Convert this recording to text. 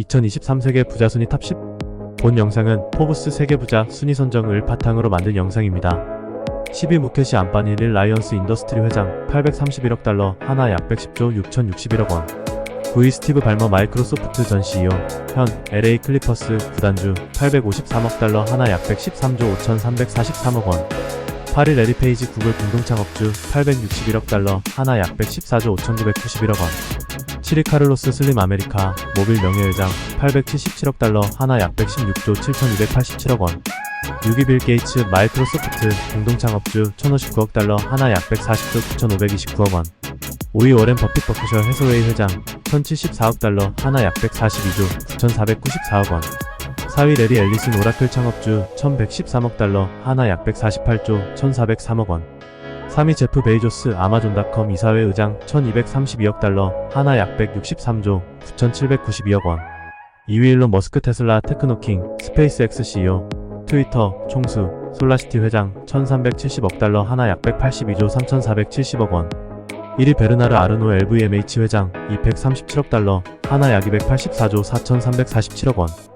2023 세계 부자 순위 탑 10. 본 영상은 포브스 세계 부자 순위 선정을 바탕으로 만든 영상입니다. 10위 무켓이 안반 1일 라이언스 인더스트리 회장 831억 달러 하나 약 110조 6061억 원 9위 스티브 발머 마이크로소프트 전 CEO 현 LA 클리퍼스 구단주 853억 달러 하나 약 113조 5343억 원 8위 레리 페이지 구글 공동창업주 861억 달러 하나 약 114조 5991억 원 7위 카를로스 슬림 아메리카 모빌 명예회장 877억 달러 하나 약 116조 7287억 원. 6위 빌 게이츠 마이크로소프트 공동창업주 1059억 달러 하나 약 140조 9529억 원. 5위 워렌 버핏 버크셔 해소웨이 회장 1074억 달러 하나 약 142조 9494억 원. 4위 레리 앨리슨 오라클 창업주 1113억 달러 하나 약 148조 1403억 원 3위 제프 베이조스 아마존닷컴 이사회 의장 1232억 달러 하나 약 163조 9792억 원. 2위 일론 머스크 테슬라 테크노킹 스페이스X CEO 트위터 총수 솔라시티 회장 1370억 달러 하나 약 182조 3470억 원. 1위 베르나르 아르노 LVMH 회장 237억 달러 하나 약 284조 4347억 원